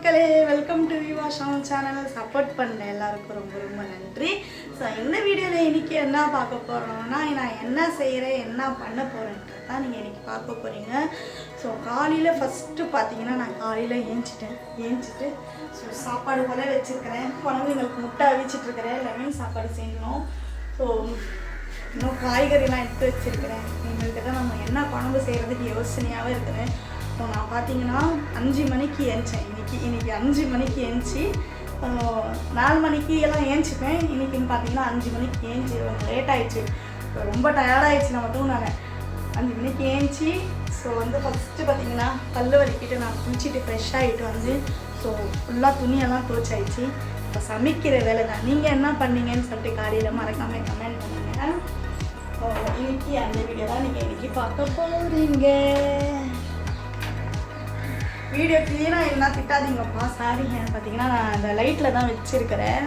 மக்களே welcome to விவா ஷாம் சேனலை support பண்ண எல்லாருக்கும் ரொம்ப ரொம்ப நன்றி. ஸோ இந்த வீடியோவில் இன்னைக்கு என்ன பார்க்க போகிறோம்னா நான் என்ன செய்கிறேன் என்ன பண்ண போகிறேன்ட்டு தான் நீங்கள் இன்றைக்கி பார்க்க போகிறீங்க ஸோ காலையில் ஃபஸ்ட்டு பார்த்தீங்கன்னா நான் காலையில் ஏஞ்சிட்டேன். ஏஞ்சிட்டு ஸோ சாப்பாடு போல வச்சுருக்கிறேன். குழந்தைங்களுக்கு முட்டை அவிச்சிட்ருக்கிறேன் லெமன் சாப்பாடு செய்யணும். ஸோ இன்னும் காய்கறிலாம் எடுத்து வச்சிருக்கிறேன். எங்கள்கிட்ட தான் நம்ம என்ன குழம்பு செய்கிறதுக்கு யோசனையாகவே இருக்கிறேன் ஸோ நான் பார்த்தீங்கன்னா அஞ்சு மணிக்கு ஏஞ்சேன். இன்னைக்கு இன்றைக்கி அஞ்சு மணிக்கு ஏஞ்சி நாலு மணிக்கு எல்லாம் ஏஞ்சிப்பேன். இன்னைக்குன்னு பார்த்தீங்கன்னா அஞ்சு மணிக்கு ஏஞ்சி லேட் ஆயிடுச்சு. ரொம்ப டயர்டாகிடுச்சு நான் மட்டும் நான் அஞ்சு மணிக்கு ஏஞ்சி ஸோ வந்து ஃபஸ்ட்டு பார்த்தீங்கன்னா பல்லு வலிக்கிட்டு நான் குளிச்சுட்டு ஃப்ரெஷ் ஆகிட்டு வந்து ஸோ ஃபுல்லாக துணியெல்லாம் துவைச்சாயிடுச்சு இப்போ சமைக்கிற வேலை தான். நீங்கள் என்ன பண்ணீங்கன்னு சொல்லிட்டு காலையில் மறக்காமல் கமெண்ட் பண்ணுங்கள் இன்னைக்கு அந்த வீடியோ தான் நீங்கள் இன்னைக்கு பார்க்க போகிறீங்க வீடியோ க்ளீனாக என்ன திட்டாதீங்கப்பா. சாரிங்க பார்த்தீங்கன்னா நான் அந்த லைட்டில் தான் வச்சுருக்கிறேன்.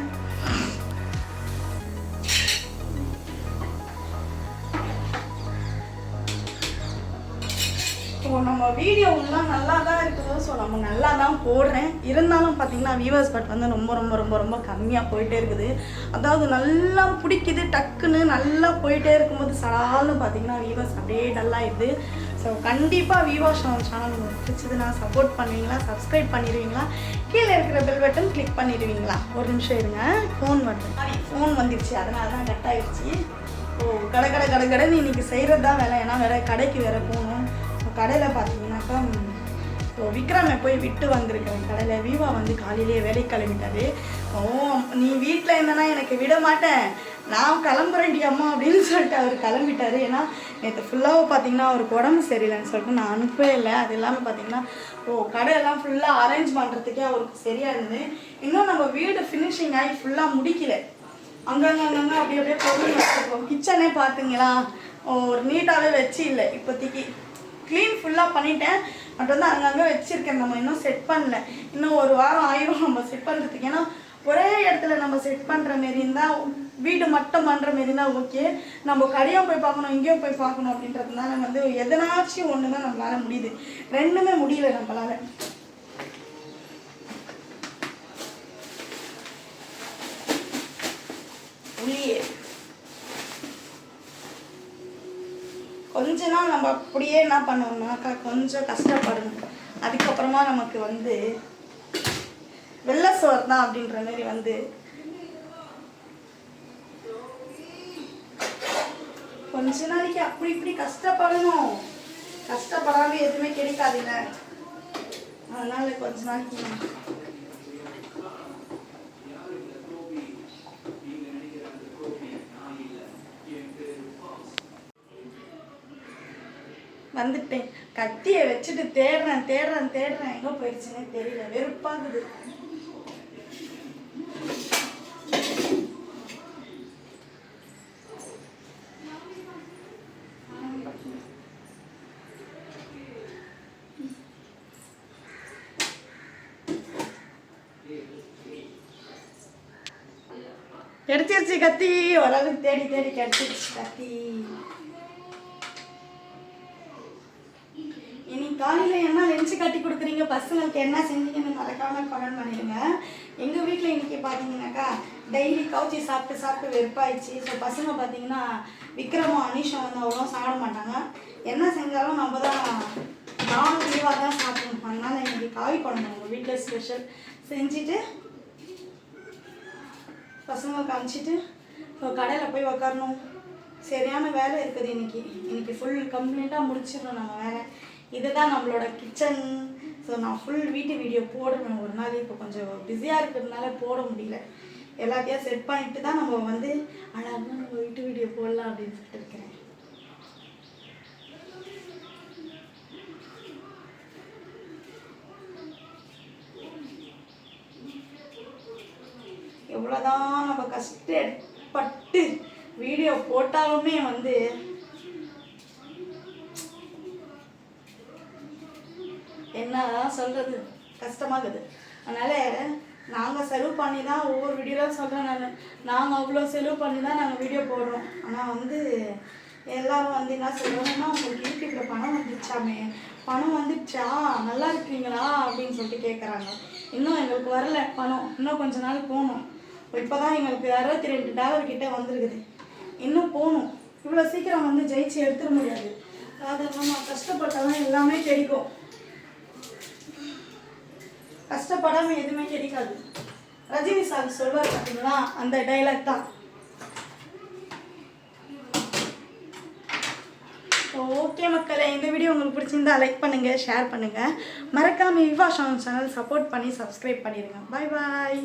ஸோ நம்ம வீடியோலாம் நல்லா தான் இருக்குது ஸோ நம்ம நல்லா தான் போடுறேன். இருந்தாலும் பார்த்தீங்கன்னா வியூவர்ஸ் பட் வந்து ரொம்ப ரொம்ப ரொம்ப ரொம்ப கம்மியாக போயிட்டே இருக்குது. அதாவது நல்லா பிடிக்குது டக்குன்னு நல்லா போயிட்டே இருக்கும்போது சடால்னு பார்த்தீங்கன்னா வியூவர்ஸ் அப்படியே டல்லாகிடுது ஸோ கண்டிப்பாக வியூவர்ஸ் சேனல் உங்களுக்கு பிடிச்சதுன்னா சப்போர்ட் பண்ணுவீங்களா? சப்ஸ்கிரைப் பண்ணிடுவீங்களா? கீழே இருக்கிற பெல் பட்டன் கிளிக் பண்ணிடுவீங்களா? ஒரு நிமிஷம் இருங்க. ஃபோன் வந்து ஃபோன் வந்துடுச்சு அதனால தான் கட் ஆயிடுச்சு. ஓ கடை கடை கடை கடைன்னு இன்னைக்கு செய்கிறது தான் வேலை. ஏன்னா வேறு கடைக்கு வேறு போகணும். கடையில் பார்த்தீங்கன்னாக்கா ஸோ விக்ரமை போய் விட்டு வந்திருக்கிறேன் கடையில் வீவா வந்து காலையிலேயே வேலைக்கு கிளம்பிட்டாரு. ஓ நீ வீட்டில் இருந்தனா எனக்கு விட மாட்டேன். நான் கிளம்புறேன்டி அம்மா அப்படின்னு சொல்லிட்டு அவர் கிளம்பிட்டாரு. ஏன்னா நேற்று ஃபுல்லாக பார்த்தீங்கன்னா அவருக்கு உடம்பு சரியில்லைன்னு சொல்லிட்டு நான் அனுப்பவே இல்லை. அது இல்லாமல் பார்த்தீங்கன்னா ஓ கடையெல்லாம் ஃபுல்லாக அரேஞ்ச் பண்ணுறதுக்கே அவருக்கு சரியாக இருந்தது. இன்னும் நம்ம வீடு ஃபினிஷிங் ஆகி ஃபுல்லாக முடிக்கல. அங்கங்கே அங்கங்கே அப்படி அப்படியே பொருள் வச்சுருக்கோம். கிச்சனே பார்த்தீங்களா? ஒரு நீட்டாகவே வச்சு இல்லை. இப்போதைக்கு க்ளீன் ஃபுல்லாக பண்ணிட்டேன். பட் வந்து அங்கங்கே வச்சுருக்கேன். நம்ம இன்னும் செட் பண்ணல. இன்னும் ஒரு வாரம் ஆயிரும் நம்ம செட் பண்ணுறதுக்கு ஏன்னா ஒரே இடத்துல நம்ம செட் பண்ணுற மாரி இருந்தால் வீடு மட்டும் பண்ணுற மாரி இருந்தால் ஓகே நம்ம கடையும் போய் பார்க்கணும் இங்கேயும் போய் பார்க்கணும் அப்படின்றதுனால வந்து எதனாச்சும் ஒன்று தான் நம்மளால முடியுது. ரெண்டுமே முடியல நம்மளால. கொஞ்ச நாள் நம்ம அப்படியே என்ன பண்ணோம்னாக்கா கொஞ்சம் கஷ்டப்படணும். அதுக்கப்புறமா நமக்கு வந்து வெள்ளை சோறு தான் அப்படின்ற மாதிரி வந்து கொஞ்ச நாளைக்கு அப்படி இப்படி கஷ்டப்படணும். கஷ்டப்படாமல் எதுவுமே கிடைக்காதுல்ல அதனால கொஞ்ச நாளைக்கு வந்துட்டேன். கத்தியை வச்சுட்டு தேடுறேன் தேடுறேன் தேடுறேன். எங்கே போயிடுச்சுன்னே தெரியல. வெறுப்பாகுது. கிடைச்சிருச்சு கத்தி. ஓரளவுக்கு தேடி தேடி கிடைச்சிருச்சு கத்தி. காலையில் கட்டி கொடுக்குறீங்க பசங்களுக்கு என்ன செஞ்சீங்கன்னு மறக்காம கமெண்ட் பண்ணிடுங்க. எங்கள் வீட்டில் இன்னைக்கு பார்த்தீங்கன்னாக்கா டெய்லி கவுச்சி சாப்பிட்டு சாப்பிட்டு வெறுப்பாயிடுச்சு. ஸோ பசங்க பார்த்தீங்கன்னா விக்ரமும் அனீஷும் வந்து அவ்வளோ சாப்பிட மாட்டாங்க. என்ன செஞ்சாலும் நம்ம தான் நானும் லீவாக தான் சாப்பிடணும். அதனால இன்னைக்கு காய் குழம்பு உங்கள் வீட்டில் ஸ்பெஷல் செஞ்சுட்டு பசங்களுக்கு அனுப்பிச்சிட்டு இப்போ கடையில் போய் உக்காரணும். சரியான வேலை இருக்குது இன்னைக்கு. இன்னைக்கு ஃபுல் கம்ப்ளீட்டாக முடிச்சிடணும் நம்ம வேலை. இதுதான் நம்மளோட கிச்சன் ஸோ நான் ஃபுல் வீட்டு வீடியோ போடணும். ஒரு நாள் இப்போ கொஞ்சம் பிஸியாக இருக்கிறதுனால போட முடியல. எல்லாத்தையும் செட் பண்ணிட்டு தான் நம்ம வந்து அழகாக நம்ம வீட்டு வீடியோ போடலாம் அப்படின்னு சொல்லிட்டு இருக்கிறேன் எவ்வளோதான் நம்ம கஷ்டப்பட்டு வீடியோ போட்டாலுமே வந்து என்னதான் சொல்கிறது கஷ்டமாகுது. அதனால் நாங்கள் செலவு பண்ணி தான் ஒவ்வொரு வீடியோலாம் சொல்கிறேன் நான். நாங்கள் அவ்வளோ செலவு பண்ணி தான் நாங்கள் வீடியோ போடுறோம். ஆனால் வந்து எல்லாரும் வந்து என்ன சொல்கிறாங்கன்னா உங்களுக்கு யூடியூப்பில் பணம் வந்துச்சாமே பணம் வந்துச்சா நல்லா இருக்கீங்களா? அப்படின்னு சொல்லிட்டு கேட்குறாங்க இன்னும் எங்களுக்கு வரல பணம். இன்னும் கொஞ்ச நாள் போகணும். இப்போ தான் எங்களுக்கு அறுபத்தி ரெண்டு டாலர் கிட்டே வந்துருக்குது. இன்னும் போகணும். இவ்வளோ சீக்கிரம் வந்து ஜெயிச்சு எடுத்துட முடியாது. அது நம்ம கஷ்டப்பட்டால் எல்லாமே கிடைக்கும். கஷ்டப்படாமல் எதுவுமே கிடைக்காது. ரஜினி சார் சொல்வார் பார்த்தீங்களா அந்த டைலாக் தான். ஓகே மக்களே இந்த வீடியோ உங்களுக்கு பிடிச்சிருந்தா லைக் பண்ணுங்கள் ஷேர் பண்ணுங்கள் மறக்காமல் விவா ஷான் சேனல் சப்போர்ட் பண்ணி சப்ஸ்கிரைப் பண்ணிடுங்க பாய் பாய்